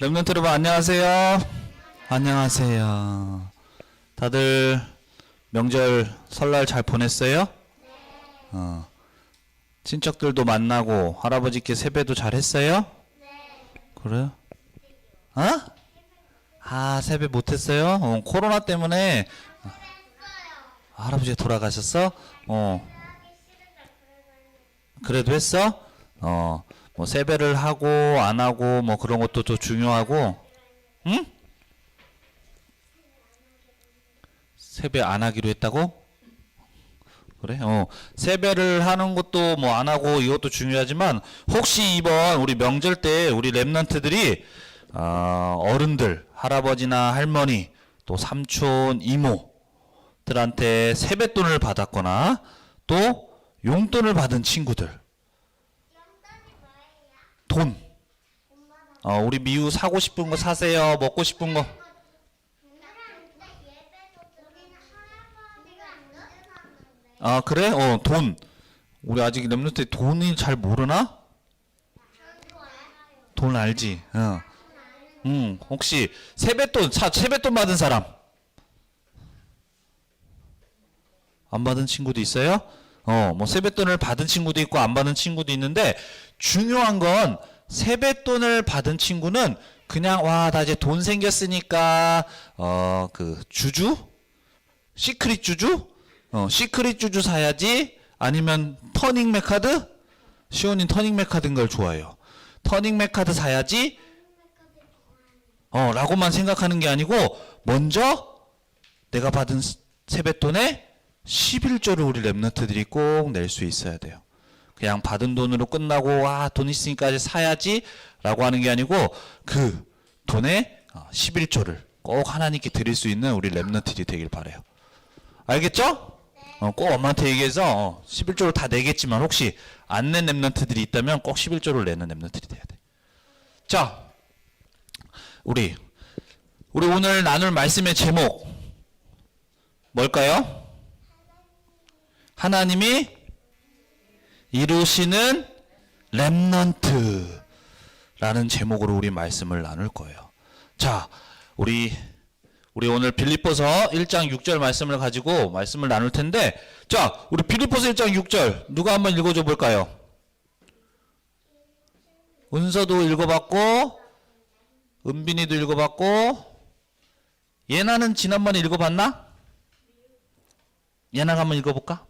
랩런트 여러분 안녕하세요. 안녕하세요. 다들 명절 설날 잘 보냈어요? 어. 친척들도 만나고 할아버지께 세배도 잘 했어요? 그래요? 어? 아 세배 못했어요? 어, 코로나 때문에 할아버지 돌아가셨어? 어. 그래도 했어? 어. 뭐 세배를 하고 안 하고 뭐 그런 것도 또 중요하고. 응? 세배 안 하기로 했다고? 그래? 어. 세배를 하는 것도 뭐 안 하고 이것도 중요하지만 혹시 이번 우리 명절 때 우리 랩런트들이 아, 어른들, 할아버지나 할머니, 또 삼촌, 이모들한테 세뱃돈을 받았거나 또 용돈을 받은 친구들. 돈. 어, 우리 미우 사고 싶은 거 사세요. 먹고 싶은 거. 아, 그래? 어, 돈. 우리 아직 랩런트 돈이 잘 모르나? 돈 알지? 어. 음, 혹시 세뱃돈, 사, 세뱃돈 받은 사람? 안 받은 친구도 있어요? 어, 뭐 세뱃돈을 받은 친구도 있고 안 받은 친구도 있는데 중요한 건 세뱃돈을 받은 친구는 그냥 와, 나 이제 돈 생겼으니까 어, 그 주주? 시크릿 주주? 어, 시크릿 주주 사야지 아니면 터닝맥 카드? 시온이 터닝맥 카드인 걸 좋아해요. 터닝맥 카드 사야지 어, 라고만 생각하는 게 아니고 먼저 내가 받은 스- 세뱃돈의 11조를 우리 랩너트들이 꼭 낼 수 있어야 돼요. 그냥 받은 돈으로 끝나고 아, 돈 있으니까 이제 사야지 라고 하는 게 아니고 그 돈의 11조를 꼭 하나님께 드릴 수 있는 우리 랩너트들이 되길 바래요. 알겠죠? 어, 꼭 엄마한테 얘기해서 어, 11조를 다 내겠지만 혹시 안 낸 랩너트들이 있다면 꼭 11조를 내는 랩너트들이 돼야 돼. 자, 우리 우리 오늘 나눌 말씀의 제목 뭘까요? 하나님이 이루시는 렘넌트라는 제목으로 우리 말씀을 나눌 거예요. 자, 우리 우리 오늘 빌립보서 1장 6절 말씀을 가지고 말씀을 나눌 텐데 자, 우리 빌립보서 1장 6절 누가 한번 읽어 줘 볼까요? 은서도 읽어 봤고 은빈이도 읽어 봤고 예나는 지난번에 읽어 봤나? 예나가 한번 읽어 볼까?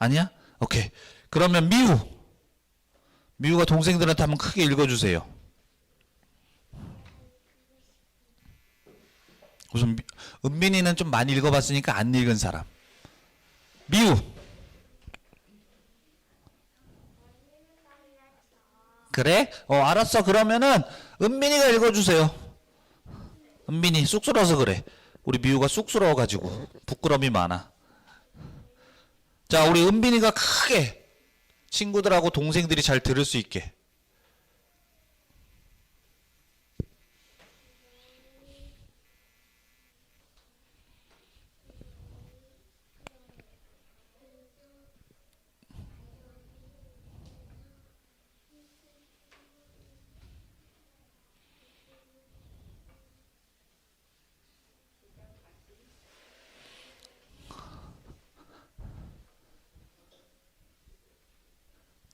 아니야? 오케이. 그러면 미우. 미우가 동생들한테 한번 크게 읽어주세요. 우선 미- 은빈이는 좀 많이 읽어봤으니까 안 읽은 사람. 미우. 그래? 어 알았어. 그러면은 은빈이가 읽어주세요. 은빈이 쑥스러워서 그래. 우리 미우가 쑥스러워가지고 부끄러움이 많아. 자, 우리 은빈이가 크게 친구들하고 동생들이 잘 들을 수 있게.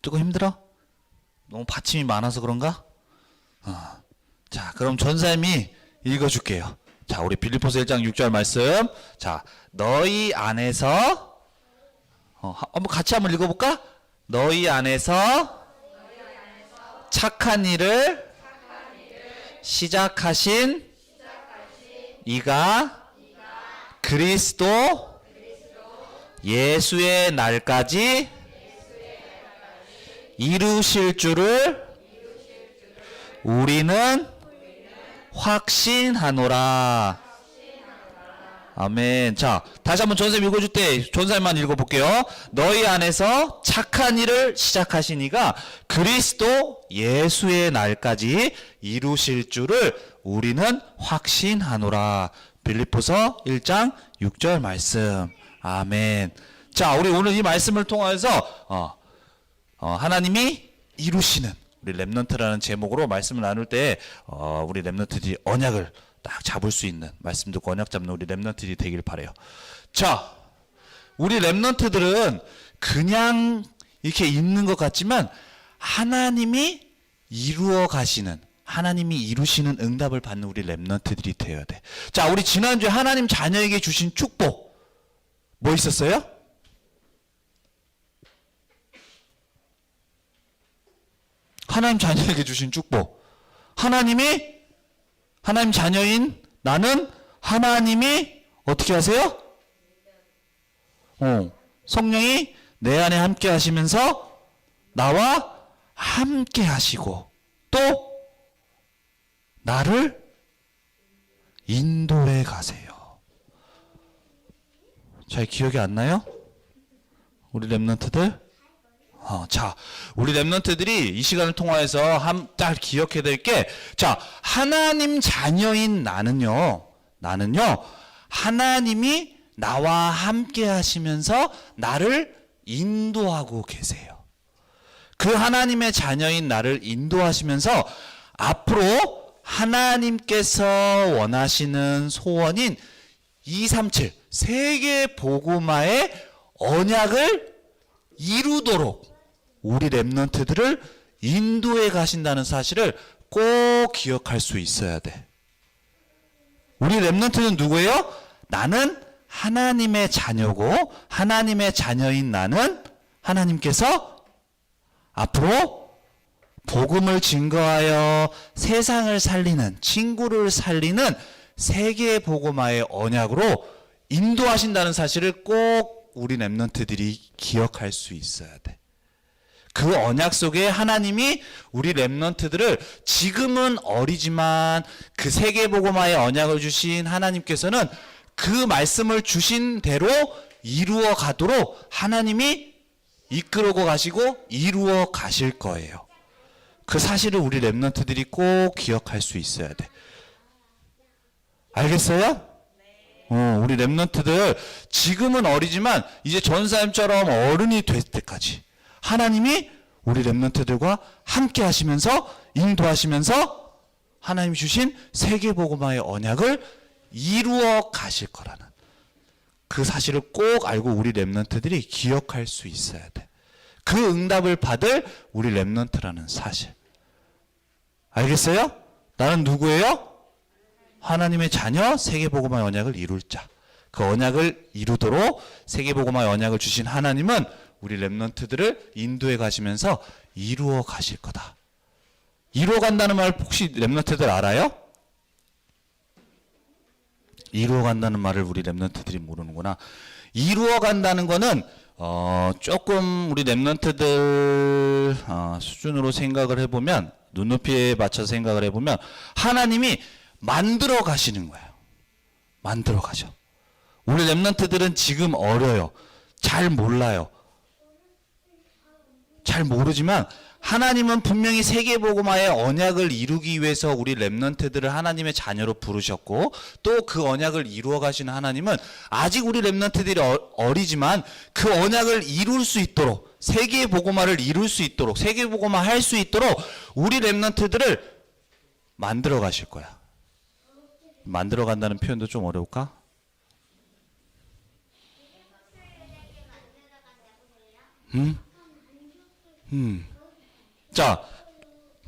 조금 힘들어? 너무 받침이 많아서 그런가? 어. 자, 그럼 전사님이 읽어줄게요. 자, 우리 빌리포스 1장 6절 말씀. 자, 너희 안에서 어, 하- 한번 같이 한번 읽어볼까? 너희 안에서 착한 일을 시작하신 이가 그리스도 예수의 날까지 이루실 줄을 우리는 확신하노라. 아멘. 자, 다시 한번 전사님 읽어줄 때 전사님만 읽어볼게요. 너희 안에서 착한 일을 시작하신 이가 그리스도 예수의 날까지 이루실 줄을 우리는 확신하노라. 빌립보서 1장 6절 말씀. 아멘. 자, 우리 오늘 이 말씀을 통해서 어, 어, 하나님이 이루시는 우리 랩넌트라는 제목으로 말씀을 나눌 때 어, 우리 랩넌트들이 언약을 딱 잡을 수 있는 말씀 듣고 언약 잡는 우리 랩넌트들이 되길 바래요. 자, 우리 랩넌트들은 그냥 이렇게 있는 것 같지만 하나님이 이루어 가시는 하나님이 이루시는 응답을 받는 우리 랩넌트들이 되어야 돼. 자, 우리 지난주에 하나님 자녀에게 주신 축복 뭐 있었어요? 하나님 자녀에게 주신 축복. 하나님이 하나님 자녀인 나는 하나님이 어떻게 하세요? 어, 성령이 내 안에 함께 하시면서 나와 함께 하시고 또 나를 인도해 가세요. 잘 기억이 안 나요? 우리 랩런트들? 어, 자, 우리 랩런트들이 이 시간을 통하여서 한 딱 기억해야 될 게, 자, 하나님 자녀인 나는요, 나는요, 하나님이 나와 함께 하시면서 나를 인도하고 계세요. 그 하나님의 자녀인 나를 인도하시면서 앞으로 하나님께서 원하시는 소원인 237 세계 복음화의 언약을 이루도록 우리 랩런트들을 인도해 가신다는 사실을 꼭 기억할 수 있어야 돼. 우리 랩런트는 누구예요? 나는 하나님의 자녀고 하나님의 자녀인 나는 하나님께서 앞으로 복음을 증거하여 세상을 살리는 친구를 살리는 세계 복음화의 언약으로 인도하신다는 사실을 꼭 우리 랩런트들이 기억할 수 있어야 돼. 그 언약 속에 하나님이 우리 랩런트들을 지금은 어리지만 그 세계 복음화의 언약을 주신 하나님께서는 그 말씀을 주신 대로 이루어 가도록 하나님이 이끌고 가시고 이루어 가실 거예요. 그 사실을 우리 랩런트들이 꼭 기억할 수 있어야 돼. 알겠어요? 어, 우리 랩런트들 지금은 어리지만 이제 전사님처럼 어른이 될 때까지 하나님이 우리 랩런트들과 함께 하시면서 인도하시면서 하나님 주신 세계 복음화의 언약을 이루어 가실 거라는 그 사실을 꼭 알고 우리 랩런트들이 기억할 수 있어야 돼. 그 응답을 받을 우리 랩런트라는 사실. 알겠어요? 나는 누구예요? 하나님의 자녀 세계복음화의 언약을 이룰 자. 그 언약을 이루도록 세계복음화의 언약을 주신 하나님은 우리 랩런트들을 인도해 가시면서 이루어 가실 거다. 이루어 간다는 말 혹시 랩런트들 알아요? 이루어 간다는 말을 우리 랩런트들이 모르는구나. 이루어 간다는 거는 어, 조금 우리 랩런트들 어, 수준으로 생각을 해보면 눈높이에 맞춰서 생각을 해보면 하나님이 만들어 가시는 거예요. 만들어 가죠. 우리 랩런트들은 지금 어려요. 잘 몰라요. 잘 모르지만 하나님은 분명히 세계복음화의 언약을 이루기 위해서 우리 랩런트들을 하나님의 자녀로 부르셨고 또 그 언약을 이루어 가시는 하나님은 아직 우리 랩런트들이 어- 어리지만 그 언약을 이룰 수 있도록 세계복음화를 이룰 수 있도록 세계복음화 할 수 있도록 우리 랩런트들을 만들어 가실 거야. 만들어 간다는 표현도 좀 어려울까? 음? 음. 자,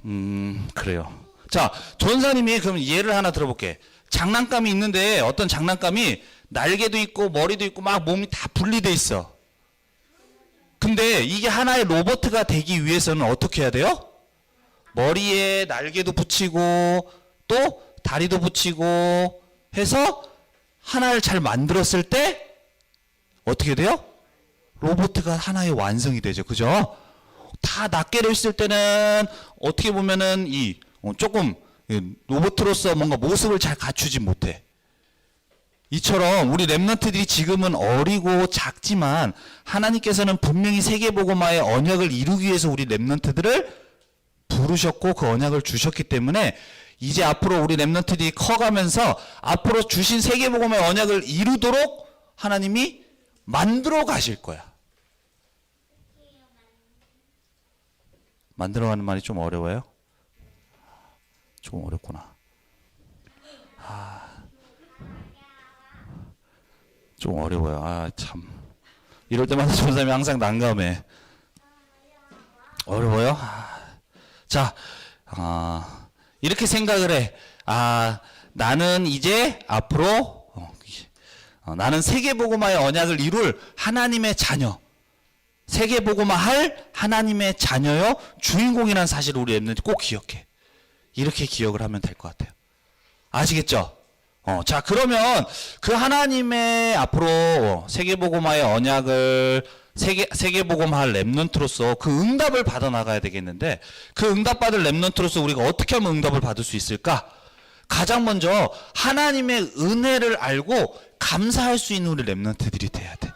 음, 그래요. 자, 전사님이 그럼 예를 하나 들어볼게. 장난감이 있는데 어떤 장난감이 날개도 있고 머리도 있고 막 몸이 다 분리돼 있어. 근데 이게 하나의 로버트가 되기 위해서는 어떻게 해야 돼요? 머리에 날개도 붙이고 또 다리도 붙이고 해서 하나를 잘 만들었을 때 어떻게 돼요? 로봇가 하나의 완성이 되죠. 그죠? 다 낱개로 있을 때는 어떻게 보면은 이 어, 조금 이 로봇으로서 뭔가 모습을 잘 갖추지 못해. 이처럼 우리 랩런트들이 지금은 어리고 작지만 하나님께서는 분명히 세계복음화의 언약을 이루기 위해서 우리 랩런트들을 부르셨고 그 언약을 주셨기 때문에 이제 앞으로 우리 랩런트들이 커가면서 앞으로 주신 세계복음의 언약을 이루도록 하나님이 만들어 가실 거야. 만들어가는 말이 좀 어려워요? 좀 어렵구나. 아, 좀 어려워요. 아, 참. 이럴 때마다 전사님이 항상 난감해. 어려워요? 아, 자, 아, 이렇게 생각을 해. 아, 나는 이제 앞으로, 어, 어, 나는 세계보고마의 언약을 이룰 하나님의 자녀. 세계보고마 할 하나님의 자녀요. 주인공이라는 사실을 우리 랩런트 꼭 기억해. 이렇게 기억을 하면 될 것 같아요. 아시겠죠? 어, 자, 그러면 그 하나님의 앞으로 세계보고마의 언약을 세계, 세계보고마할 랩런트로서 그 응답을 받아 나가야 되겠는데 그 응답 받을 랩런트로서 우리가 어떻게 하면 응답을 받을 수 있을까? 가장 먼저 하나님의 은혜를 알고 감사할 수 있는 우리 랩런트들이 돼야 돼.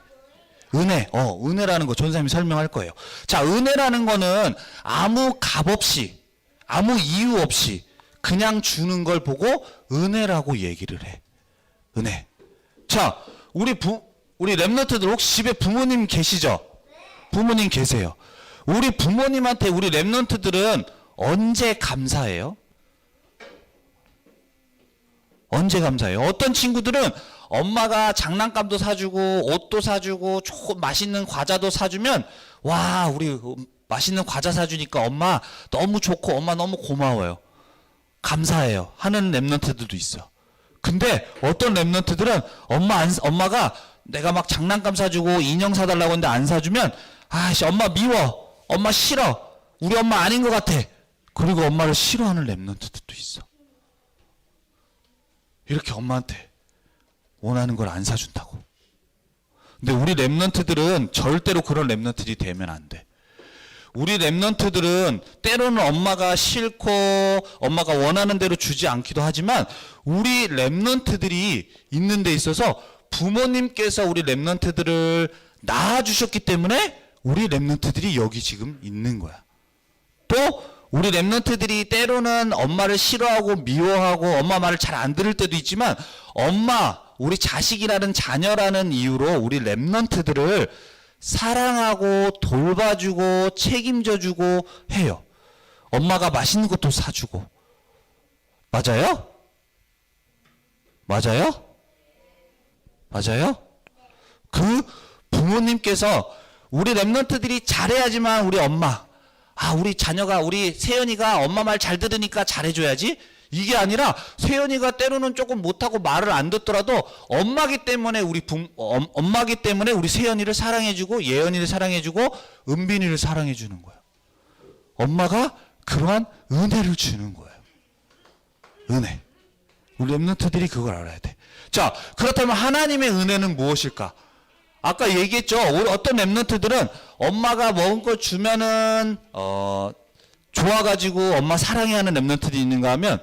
은혜, 어, 은혜라는 거 전사님이 설명할 거예요. 자, 은혜라는 거는 아무 값 없이, 아무 이유 없이 그냥 주는 걸 보고 은혜라고 얘기를 해. 은혜. 자, 우리 부, 우리 랩너트들 혹시 집에 부모님 계시죠? 부모님 계세요. 우리 부모님한테 우리 랩넌트들은 언제 감사해요? 언제 감사해요? 어떤 친구들은 엄마가 장난감도 사주고 옷도 사주고 좋은 맛있는 과자도 사주면 와 우리 맛있는 과자 사주니까 엄마 너무 좋고 엄마 너무 고마워요. 감사해요. 하는 랩런트들도 있어. 근데 어떤 랩런트들은 엄마 안 엄마가 내가 막 장난감 사주고 인형 사달라고 했는데 안 사주면 아씨 엄마 미워 엄마 싫어 우리 엄마 아닌 것 같아 그리고 엄마를 싫어하는 랩런트들도 있어. 이렇게 엄마한테 원하는 걸 안 사준다고. 근데 우리 랩런트들은 절대로 그런 랩런트들이 되면 안 돼. 우리 랩런트들은 때로는 엄마가 싫고 엄마가 원하는 대로 주지 않기도 하지만 우리 랩런트들이 있는 데 있어서 부모님께서 우리 랩런트들을 낳아주셨기 때문에 우리 랩런트들이 여기 지금 있는 거야. 또 우리 랩런트들이 때로는 엄마를 싫어하고 미워하고 엄마 말을 잘 안 들을 때도 있지만 엄마 우리 자식이라는 자녀라는 이유로 우리 랩런트들을 사랑하고 돌봐주고 책임져주고 해요. 엄마가 맛있는 것도 사주고 맞아요? 맞아요? 맞아요? 그 부모님께서 우리 랩런트들이 잘해야지만 우리 엄마 아, 우리 자녀가, 우리 세연이가 엄마 말 잘 들으니까 잘해줘야지? 이게 아니라 세연이가 때로는 조금 못하고 말을 안 듣더라도 엄마기 때문에 우리 부, 엄, 엄마기 때문에 우리 세연이를 사랑해주고 예연이를 사랑해주고 은빈이를 사랑해주는 거예요. 엄마가 그러한 은혜를 주는 거예요. 은혜. 우리 랩런트들이 그걸 알아야 돼. 자, 그렇다면 하나님의 은혜는 무엇일까? 아까 얘기했죠. 어떤 랩런트들은 엄마가 먹은 거 주면은 어 좋아가지고 엄마 사랑해 하는 랩런트들이 있는가 하면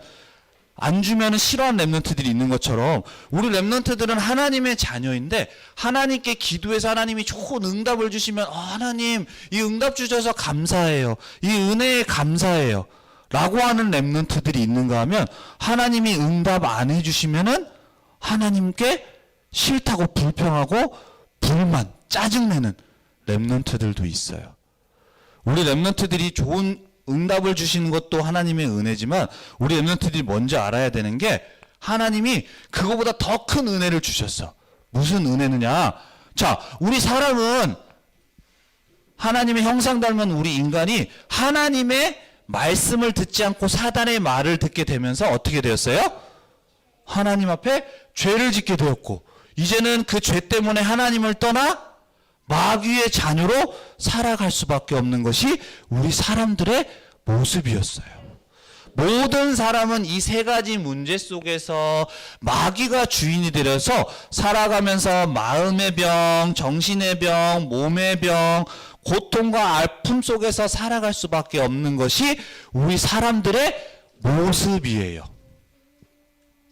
안 주면은 싫어하는 랩런트들이 있는 것처럼 우리 랩런트들은 하나님의 자녀인데 하나님께 기도해서 하나님이 좋은 응답을 주시면 어, 하나님 이 응답 주셔서 감사해요. 이 은혜에 감사해요. 라고 하는 랩런트들이 있는가 하면 하나님이 응답 안 해주시면은 하나님께 싫다고 불평하고 불만, 짜증내는 랩런트들도 있어요. 우리 랩런트들이 좋은 응답을 주시는 것도 하나님의 은혜지만 우리 랩런트들이 먼저 알아야 되는 게 하나님이 그거보다 더 큰 은혜를 주셨어. 무슨 은혜느냐? 자, 우리 사람은 하나님의 형상 닮은 우리 인간이 하나님의 말씀을 듣지 않고 사단의 말을 듣게 되면서 어떻게 되었어요? 하나님 앞에 죄를 짓게 되었고 이제는 그 죄 때문에 하나님을 떠나 마귀의 자녀로 살아갈 수밖에 없는 것이 우리 사람들의 모습이었어요. 모든 사람은 이 세 가지 문제 속에서 마귀가 주인이 되려서 살아가면서 마음의 병, 정신의 병, 몸의 병, 고통과 아픔 속에서 살아갈 수밖에 없는 것이 우리 사람들의 모습이에요.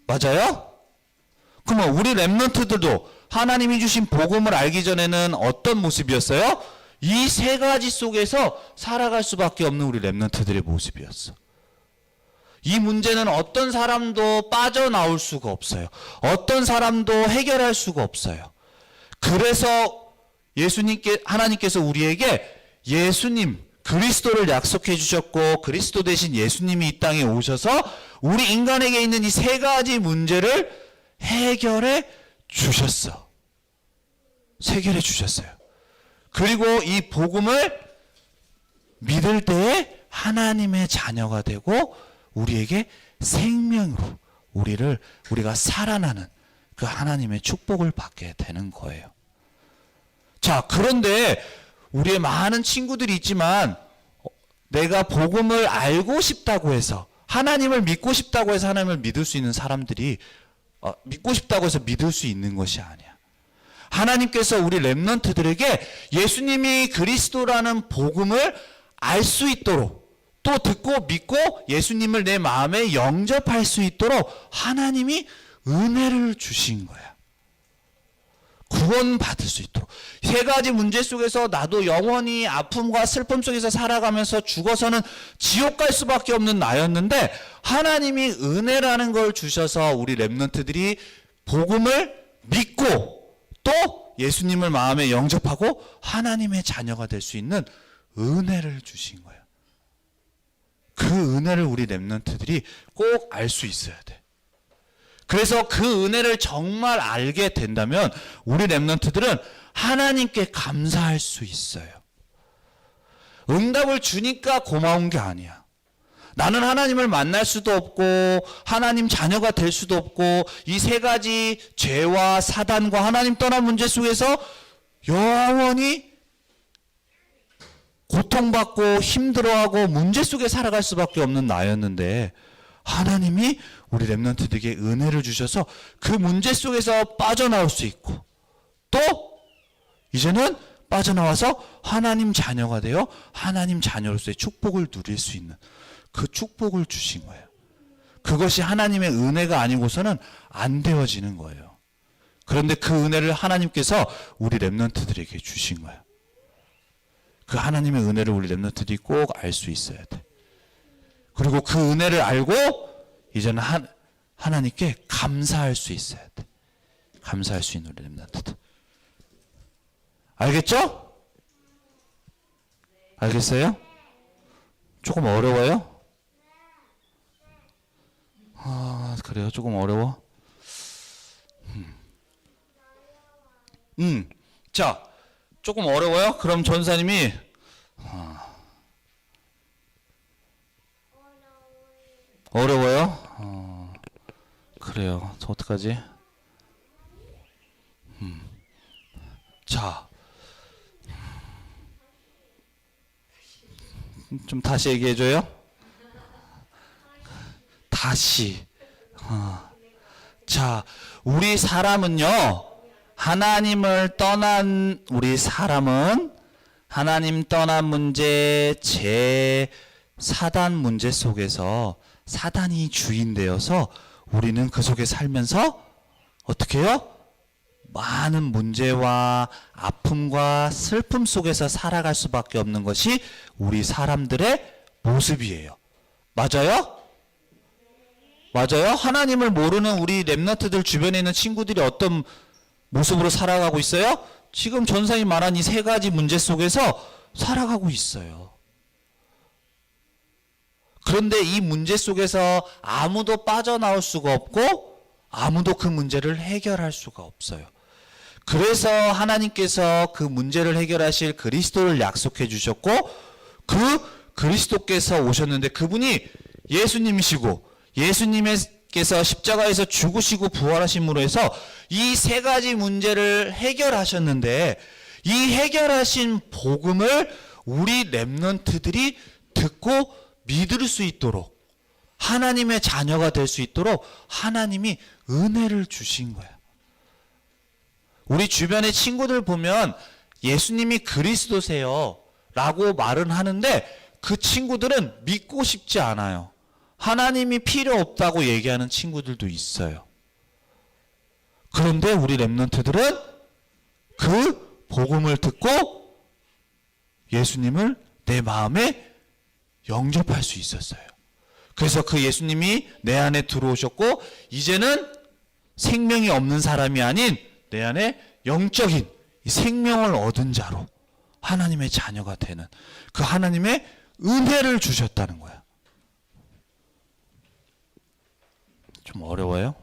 맞아요? 그러면 우리 랩런트들도 하나님이 주신 복음을 알기 전에는 어떤 모습이었어요? 이 세 가지 속에서 살아갈 수밖에 없는 우리 랩런트들의 모습이었어. 이 문제는 어떤 사람도 빠져나올 수가 없어요. 어떤 사람도 해결할 수가 없어요. 그래서 예수님께 하나님께서 우리에게 예수님 그리스도를 약속해 주셨고 그리스도 대신 예수님이 이 땅에 오셔서 우리 인간에게 있는 이 세 가지 문제를 해결해 주셨어. 해결해 주셨어요. 그리고 이 복음을 믿을 때에 하나님의 자녀가 되고 우리에게 생명으로 우리를 우리가 살아나는 그 하나님의 축복을 받게 되는 거예요. 자, 그런데 우리의 많은 친구들이 있지만 어, 내가 복음을 알고 싶다고 해서 하나님을 믿고 싶다고 해서 하나님을 믿을 수 있는 사람들이 어, 믿고 싶다고 해서 믿을 수 있는 것이 아니야. 하나님께서 우리 렘넌트들에게 예수님이 그리스도라는 복음을 알 수 있도록 또 듣고 믿고 예수님을 내 마음에 영접할 수 있도록 하나님이 은혜를 주신 거야. 구원 받을 수 있도록 세 가지 문제 속에서 나도 영원히 아픔과 슬픔 속에서 살아가면서 죽어서는 지옥 갈 수밖에 없는 나였는데 하나님이 은혜라는 걸 주셔서 우리 렘넌트들이 복음을 믿고 또 예수님을 마음에 영접하고 하나님의 자녀가 될 수 있는 은혜를 주신 거예요. 그 은혜를 우리 렘넌트들이 꼭 알 수 있어야 돼. 그래서 그 은혜를 정말 알게 된다면 우리 렘넌트들은 하나님께 감사할 수 있어요. 응답을 주니까 고마운 게 아니야. 나는 하나님을 만날 수도 없고 하나님 자녀가 될 수도 없고 이 세 가지 죄와 사단과 하나님 떠난 문제 속에서 영원히 고통받고 힘들어하고 문제 속에 살아갈 수밖에 없는 나였는데 하나님이 우리 렘넌트들에게 은혜를 주셔서 그 문제 속에서 빠져나올 수 있고 또 이제는 빠져나와서 하나님 자녀가 되어 하나님 자녀로서의 축복을 누릴 수 있는 그 축복을 주신 거예요. 그것이 하나님의 은혜가 아니고서는 안 되어지는 거예요. 그런데 그 은혜를 하나님께서 우리 렘넌트들에게 주신 거예요. 그 하나님의 은혜를 우리 렘넌트들이 꼭 알 수 있어야 돼. 그리고 그 은혜를 알고 이제는 하, 하나님께 감사할 수 있어야 돼. 감사할 수 있는 우리 렘넌트들. 알겠죠? 알겠어요? 조금 어려워요? 아, 그래요? 조금 어려워? 음. 음. 자, 조금 어려워요? 그럼 전사님이 아. 어려워요? 어, 그래요. 저 어떡하지? 음. 자, 좀 다시 얘기해줘요. 다시. 어. 자, 우리 사람은요, 하나님을 떠난 우리 사람은 하나님 떠난 문제, 제 사단 문제 속에서 사단이 주인 되어서 우리는 그 속에 살면서 어떻게 해요? 많은 문제와 아픔과 슬픔 속에서 살아갈 수밖에 없는 것이 우리 사람들의 모습이에요. 맞아요? 맞아요? 하나님을 모르는 우리 랩너트들 주변에 있는 친구들이 어떤 모습으로 살아가고 있어요? 지금 전상이 말한 이 세 가지 문제 속에서 살아가고 있어요. 그런데 이 문제 속에서 아무도 빠져나올 수가 없고 아무도 그 문제를 해결할 수가 없어요. 그래서 하나님께서 그 문제를 해결하실 그리스도를 약속해 주셨고 그 그리스도께서 오셨는데 그분이 예수님이시고 예수님께서 십자가에서 죽으시고 부활하심으로 해서 이 세 가지 문제를 해결하셨는데 이 해결하신 복음을 우리 렘넌트들이 듣고 믿을 수 있도록 하나님의 자녀가 될 수 있도록 하나님이 은혜를 주신 거야. 우리 주변의 친구들 보면 예수님이 그리스도세요. 라고 말은 하는데 그 친구들은 믿고 싶지 않아요. 하나님이 필요 없다고 얘기하는 친구들도 있어요. 그런데 우리 랩런트들은 그 복음을 듣고 예수님을 내 마음에 영접할 수 있었어요. 그래서 그 예수님이 내 안에 들어오셨고 이제는 생명이 없는 사람이 아닌 내 안에 영적인 생명을 얻은 자로 하나님의 자녀가 되는 그 하나님의 은혜를 주셨다는 거야. 좀 어려워요?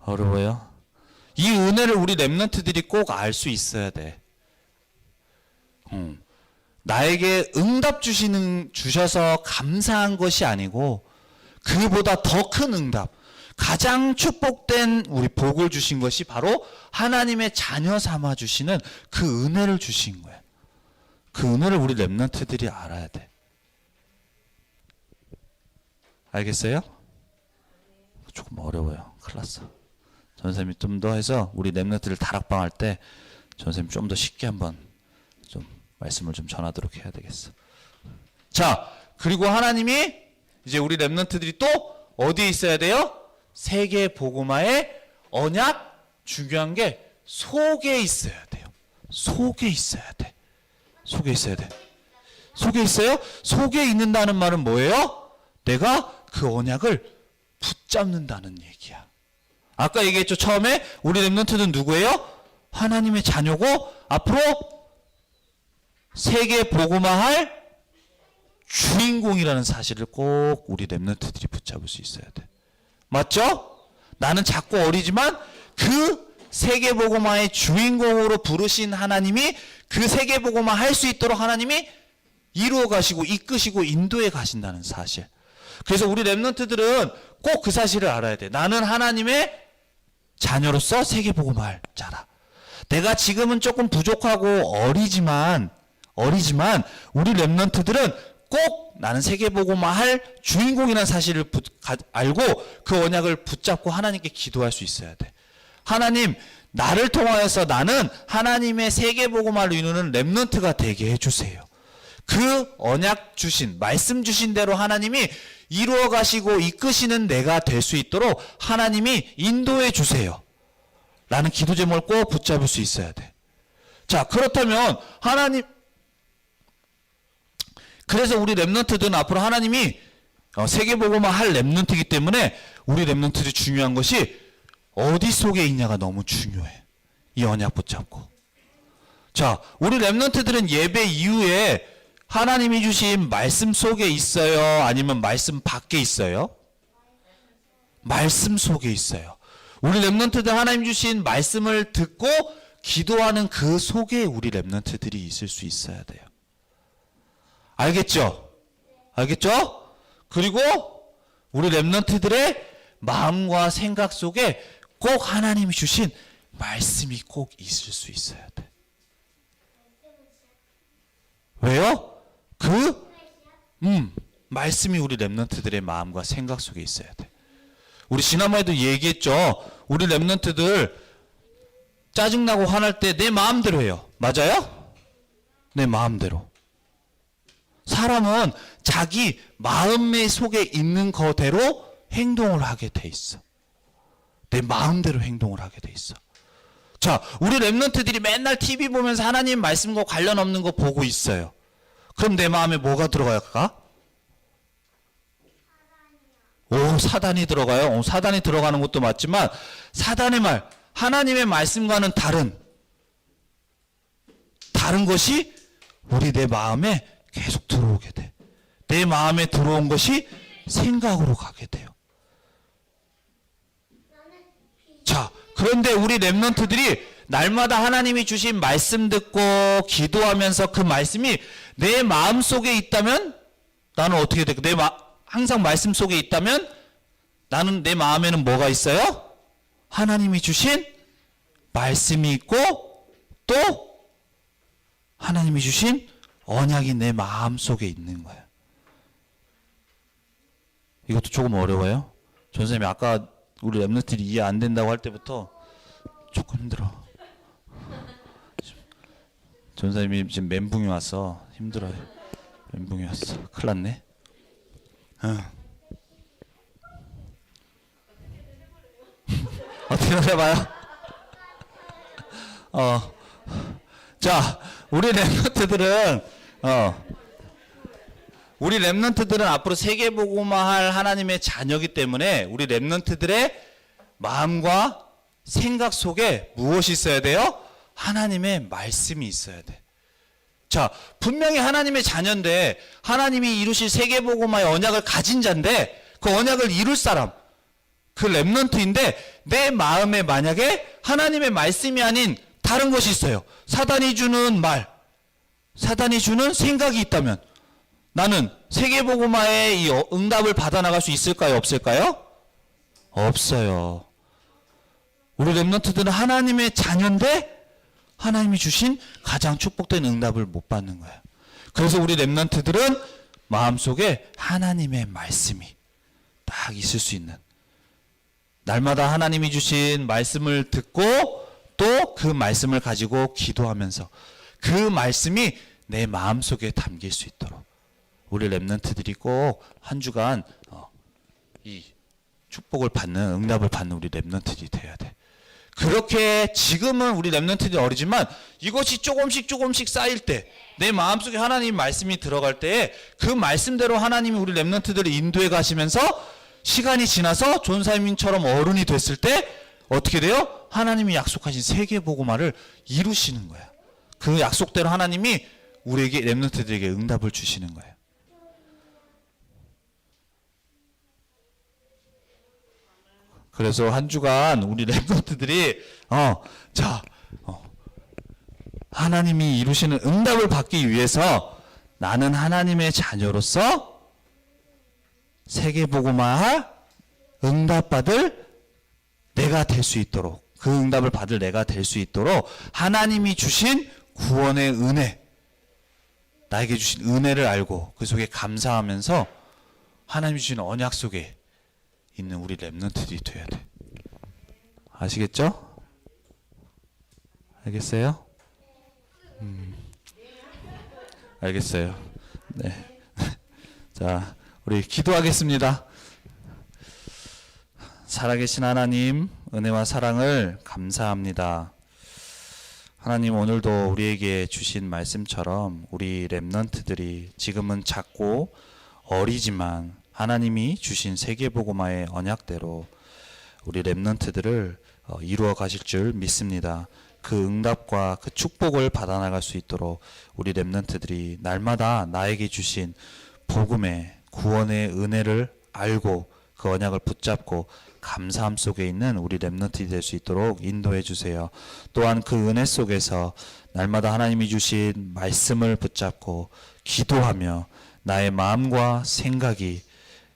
어려워요? 이 은혜를 우리 랩런트들이 꼭 알 수 있어야 돼. 음. 나에게 응답 주시는 주셔서 감사한 것이 아니고 그보다 더 큰 응답, 가장 축복된 우리 복을 주신 것이 바로 하나님의 자녀 삼아 주시는 그 은혜를 주신 거예요. 그 은혜를 우리 랩런트들이 알아야 돼. 알겠어요? 조금 어려워요. 큰일 났어. 전선생님이 좀 더 해서 우리 랩런트를 다락방 할 때 전선생님 좀더 쉽게 한번 좀 말씀을 좀 전하도록 해야 되겠어. 자, 그리고 하나님이 이제 우리 랩런트들이 또 어디에 있어야 돼요? 세계 복음화의 언약 중요한 게 속에 있어야 돼요. 속에 있어야 돼. 속에 있어야 돼. 속에 있어요? 속에 있는다는 말은 뭐예요? 내가 그 언약을 붙잡는다는 얘기야. 아까 얘기했죠. 처음에 우리 랩런트는 누구예요? 하나님의 자녀고 앞으로 세계 복음화할 주인공이라는 사실을 꼭 우리 랩런트들이 붙잡을 수 있어야 돼. 맞죠? 나는 작고 어리지만 그 세계 복음화의 주인공으로 부르신 하나님이 그 세계 복음화 할수 있도록 하나님이 이루어 가시고 이끄시고 인도해 가신다는 사실. 그래서 우리 랩런트들은 꼭 그 사실을 알아야 돼. 나는 하나님의 자녀로서 세계 복음화할 자라. 내가 지금은 조금 부족하고 어리지만 어리지만 우리 랩런트들은 꼭 나는 세계 복음화할 주인공이라는 사실을 부- 가- 알고 그 언약을 붙잡고 하나님께 기도할 수 있어야 돼. 하나님 나를 통하여서 나는 하나님의 세계 복음화를 이루는 랩런트가 되게 해주세요. 그 언약 주신 말씀 주신 대로 하나님이 이루어 가시고 이끄시는 내가 될 수 있도록 하나님이 인도해 주세요. 라는 기도 제목을 꼭 붙잡을 수 있어야 돼. 자, 그렇다면 하나님 그래서 우리 랩런트들은 앞으로 하나님이 어, 세계복음화 할 랩런트이기 때문에 우리 랩런트들이 중요한 것이 어디 속에 있냐가 너무 중요해. 이 언약 붙잡고. 자, 우리 랩런트들은 예배 이후에 하나님이 주신 말씀 속에 있어요? 아니면 말씀 밖에 있어요? 말씀 속에 있어요. 우리 랩런트들 하나님 주신 말씀을 듣고 기도하는 그 속에 우리 랩런트들이 있을 수 있어야 돼요. 알겠죠? 알겠죠? 그리고 우리 랩런트들의 마음과 생각 속에 꼭 하나님이 주신 말씀이 꼭 있을 수 있어야 돼. 왜요? 그, 음, 말씀이 우리 랩런트들의 마음과 생각 속에 있어야 돼. 우리 지난번에도 얘기했죠. 우리 랩런트들 짜증나고 화날 때 내 마음대로 해요. 맞아요? 내 마음대로. 사람은 자기 마음의 속에 있는 거대로 행동을 하게 돼 있어. 내 마음대로 행동을 하게 돼 있어. 자, 우리 랩런트들이 맨날 TV 보면서 하나님 말씀과 관련 없는 거 보고 있어요. 그럼 내 마음에 뭐가 들어갈까? 오, 사단이 들어가요. 오, 사단이 들어가는 것도 맞지만 사단의 말, 하나님의 말씀과는 다른 다른 것이 우리 내 마음에 계속 들어오게 돼. 내 마음에 들어온 것이 생각으로 가게 돼요. 자, 그런데 우리 랩런트들이 날마다 하나님이 주신 말씀 듣고 기도하면서 그 말씀이 내 마음 속에 있다면 나는 어떻게 될까? 내 마, 항상 말씀 속에 있다면 나는 내 마음에는 뭐가 있어요? 하나님이 주신 말씀이 있고 또 하나님이 주신 언약이 내 마음 속에 있는 거야. 이것도 조금 어려워요. 전 선생님이 아까 우리 랩너들이 이해 안 된다고 할 때부터 조금 힘들어. 전 선생님이 지금 멘붕이 왔어. 힘들어요. 멘붕이 왔어. 큰일 났네. 어. 어떻게 해봐요? 어. 자, 우리 랩런트들은 어. 우리 랩런트들은 앞으로 세계 복음화할 하나님의 자녀이기 때문에 우리 랩런트들의 마음과 생각 속에 무엇이 있어야 돼요? 하나님의 말씀이 있어야 돼. 자, 분명히 하나님의 자녀인데 하나님이 이루실 세계복음화의 언약을 가진 자인데 그 언약을 이룰 사람 그 랩넌트인데 내 마음에 만약에 하나님의 말씀이 아닌 다른 것이 있어요. 사단이 주는 말, 사단이 주는 생각이 있다면 나는 세계복음화의 이 어- 응답을 받아 나갈 수 있을까요? 없을까요? 없어요. 우리 랩런트들은 하나님의 자녀인데 하나님이 주신 가장 축복된 응답을 못 받는 거야. 그래서 우리 랩런트들은 마음속에 하나님의 말씀이 딱 있을 수 있는 날마다 하나님이 주신 말씀을 듣고 또 그 말씀을 가지고 기도하면서 그 말씀이 내 마음속에 담길 수 있도록 우리 랩런트들이 꼭 한 주간 어, 이 축복을 받는 응답을 받는 우리 랩런트들이 돼야 돼. 그렇게 지금은 우리 랩런트들이 어리지만 이것이 조금씩 조금씩 쌓일 때 내 마음속에 하나님 말씀이 들어갈 때에 그 말씀대로 하나님이 우리 랩런트들을 인도해 가시면서 시간이 지나서 존사님처럼 어른이 됐을 때 어떻게 돼요? 하나님이 약속하신 세계 복음화를 이루시는 거야. 그 약속대로 하나님이 우리에게 랩런트들에게 응답을 주시는 거예요. 그래서 한 주간 우리 랩런트들이 어 자 어, 하나님이 이루시는 응답을 받기 위해서 나는 하나님의 자녀로서 세계 복음화 응답받을 내가 될 수 있도록 그 응답을 받을 내가 될 수 있도록 하나님이 주신 구원의 은혜 나에게 주신 은혜를 알고 그 속에 감사하면서 하나님이 주신 언약 속에 있는 우리 랩런트들이 돼야 돼. 아시겠죠? 알겠어요? 음. 알겠어요. 네. 자, 우리 기도하겠습니다. 살아계신 하나님, 은혜와 사랑을 감사합니다. 하나님 오늘도 우리에게 주신 말씀처럼 우리 랩넌트들이 지금은 작고 어리지만 하나님이 주신 세계복음화의 언약대로 우리 랩넌트들을 어, 이루어 가실 줄 믿습니다. 그 응답과 그 축복을 받아 나갈 수 있도록 우리 랩넌트들이 날마다 나에게 주신 복음의 구원의 은혜를 알고 그 언약을 붙잡고 감사함 속에 있는 우리 랩넌트이 될 수 있도록 인도해 주세요. 또한 그 은혜 속에서 날마다 하나님이 주신 말씀을 붙잡고 기도하며 나의 마음과 생각이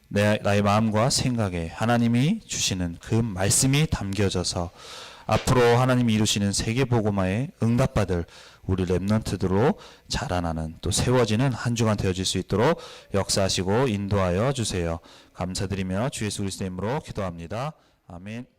내, 나의 마음과 생각에 하나님이 주시는 그 말씀이 담겨져서 앞으로 하나님이 이루시는 세계복음화에 응답받을 우리 랩넌트들로 자라나는 또 세워지는 한 주간 되어질 수 있도록 역사하시고 인도하여 주세요. 감사드리며 주 예수 그리스도의 이름으로 기도합니다. 아멘.